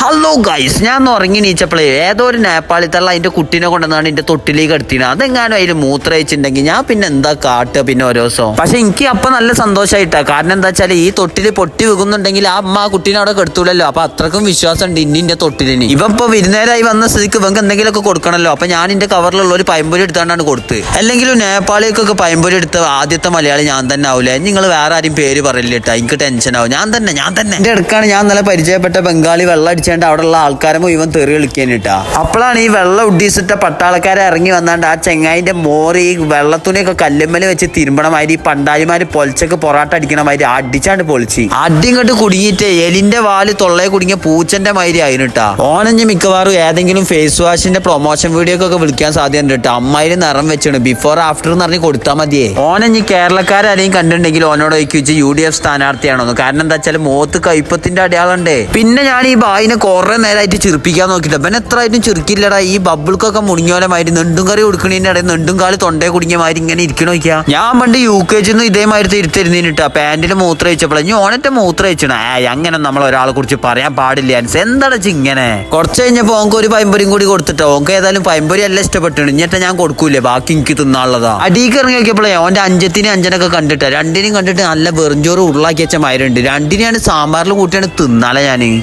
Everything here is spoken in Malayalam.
ഹലോ ഗൈസ് ഞാൻ ഉറങ്ങി നീച്ചപ്പോഴേ ഏതോ ഒരു നേപ്പാളി തള്ള അതിന്റെ കുട്ടീനെ കൊണ്ടുവന്നാണ് എന്റെ തൊട്ടിലേക്ക് എടുത്തിന്. അതെങ്ങാനും അതിൽ മൂത്രയിച്ചിട്ടുണ്ടെങ്കിൽ ഞാൻ പിന്നെ എന്താ കാട്ടുക പിന്നെ ഓരോ ദിവസവും പക്ഷെ എനിക്ക് അപ്പൊ നല്ല സന്തോഷമായിട്ടാ കാരണം എന്താ വെച്ചാൽ ഈ തൊട്ടിൽ പൊട്ടി വെക്കുന്നുണ്ടെങ്കിൽ ആ അമ്മ ആ കുട്ടീനെ അവിടെ കെടുത്തൂലല്ലോ. അപ്പൊ അത്രക്കും വിശ്വാസം ഉണ്ട് ഇനി എന്റെ തൊട്ടിലിന്. ഇവൻ ഇപ്പൊ വിരുന്നേരായി വന്ന സ്ഥിതിക്ക് ഇവർക്ക് എന്തെങ്കിലുമൊക്കെ കൊടുക്കണല്ലോ. അപ്പൊ ഞാൻ എന്റെ കവറിലുള്ള ഒരു പയമ്പൊരി എടുത്താണ്ടാണ് കൊടുത്ത് അല്ലെങ്കിലും നേപ്പാളിക്കൊക്കെ പയമ്പൊരി എടുത്ത ആദ്യത്തെ മലയാളി ഞാൻ തന്നെ ആവൂലേ. നിങ്ങൾ വേറെ ആരും പേര് പറയില്ല കേട്ടോ. എനിക്ക് ടെൻഷൻ ആവും. ഞാൻ തന്നെ ഞാൻ തന്നെ. എന്റെ അടുക്കാണ് ഞാൻ നല്ല പരിചയപ്പെട്ട ബംഗാളി വെള്ളം അവിടെ ഉള്ള ആൾക്കാരെ മുഴുവൻ തെറി കളിക്കാനിട്ടാ അപ്പോഴാണ് ഈ വെള്ളം ഉദ്ദേശിച്ചിട്ട പട്ടാളക്കാരെ ഇറങ്ങി വന്നാണ്ട് ആ ചെങ്ങായിന്റെ മോറി ഈ വെള്ളത്തുണിയൊക്കെ കല്ലുമ്മൽ വെച്ച് തിരുമ്പണ മാതിരി ഈ പണ്ടായിമാര് പൊളിച്ചൊക്കെ പൊറാട്ട അടിക്കണ മാതിരി അടിച്ചാണ്ട് പൊളിച്ച്. അടി ഇങ്ങോട്ട് കുടുങ്ങിയിട്ട് എലിന്റെ വാൽ തൊള്ളയെ കുടുങ്ങിയ പൂച്ചന്റെ മാതിരി ആയിരുന്നിട്ടാ ഓണഞ്ഞ് മിക്കവാറും ഏതെങ്കിലും ഫേസ് വാഷിന്റെ പ്രൊമോഷൻ വീഡിയോ ഒക്കെ വിളിക്കാൻ സാധ്യതയുണ്ട് കേട്ടോ അമ്മായി നിറം വെച്ചാണ്. ബിഫോർ ആഫ്റ്റർ എന്ന് പറഞ്ഞ് കൊടുത്താൽ മതിയേ. ഓനഞ്ഞ് കേരളക്കാരെയും കണ്ടിട്ടുണ്ടെങ്കിൽ ഓനോട് ചോദിച്ചു യു ഡി എഫ് സ്ഥാനാർത്ഥിയാണോന്ന്. കാരണം എന്താ വെച്ചാൽ മോത്ത് കൈപ്പത്തിന്റെ അടയാളണ്ടേ. പിന്നെ ഞാൻ ഈ ബായിനെ കുറെ നേരമായിട്ട് ചിരിപ്പിക്കാൻ നോക്കിട്ട്. അവൻ എത്ര ആയിട്ടും ചിരിക്കില്ലടാ ഈ ബബിൾക്കൊക്കെ മുടിഞ്ഞോലെ മാതിരി നെണ്ടും കറി കൊടുക്കണേന്റെ ഇടയിൽ നെണ്ടും കാൽ തൊണ്ടേ കുടുങ്ങിയമാതിരി ഇങ്ങനെ ഇരിക്കണ നോക്കിയാ? ഞാൻ പണ്ട് യു കെ ജിന്ന് ഇതേമാതിരി ഇരുത്തിരുന്നിട്ടാ പാന്റിൽ മൂത്രം അയച്ചപ്പോഴേ ഞാൻ ഓനത്തെ മൂത്രം അയച്ചണ അങ്ങനെ നമ്മൾ ഒരാളെ കുറിച്ച് പറയാൻ പാടില്ല. അൻസ് എന്താണ് ഇങ്ങനെ? കുറച്ച് കഴിഞ്ഞപ്പോ ഓങ്ക് ഒരു പൈമ്പൊരിയും കൂടി കൊടുത്തിട്ടോ. ഓങ്ക് ഏതായാലും പൈമ്പൊരി എല്ലാം ഇഷ്ടപ്പെട്ടു ഇഞ്ഞിട്ട് ഞാൻ കൊടുക്കൂലേ? ബാക്കി എനിക്ക് തിന്നാനുള്ളതാ. അടിക്ക് ഇറങ്ങി നോക്കിയപ്പോഴേ ഓന്റെ അഞ്ചത്തിനും അഞ്ചനൊക്കെ കണ്ടിട്ടാ. രണ്ടിനും കണ്ടിട്ട് നല്ല വെറുംചോറ് ഉരുളാക്കി വെച്ച മരുണ്ട് രണ്ടിനെയാണ് സാമ്പാറിൽ കൂട്ടിയാണ് തിന്നാലേ ഞാൻ.